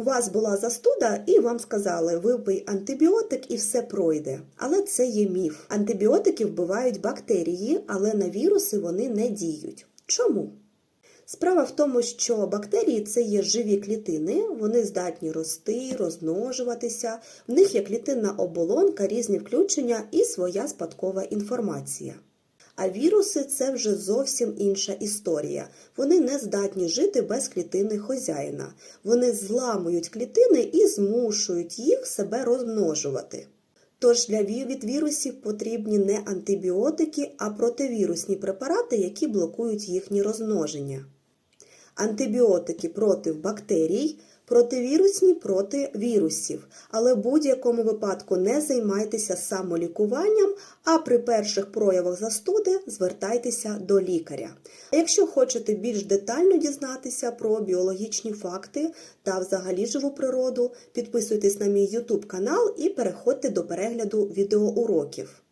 У вас була застуда, і вам сказали, випий антибіотик і все пройде. Але це є міф. Антибіотики вбивають бактерії, але на віруси вони не діють. Чому? Справа в тому, що бактерії це є живі клітини, вони здатні рости, розмножуватися, в них є клітинна оболонка, різні включення і своя спадкова інформація. А віруси це вже зовсім інша історія. Вони не здатні жити без клітини хозяїна. Вони зламують клітини і змушують їх себе розмножувати. Тож для від вірусів потрібні не антибіотики, а противірусні препарати, які блокують їхнє розмноження. Антибіотики проти бактерій, противірусні проти вірусів. Але в будь-якому випадку не займайтеся самолікуванням, а при перших проявах застуди звертайтеся до лікаря. Якщо хочете більш детально дізнатися про біологічні факти та взагалі живу природу, підписуйтесь на мій YouTube канал і переходьте до перегляду відеоуроків.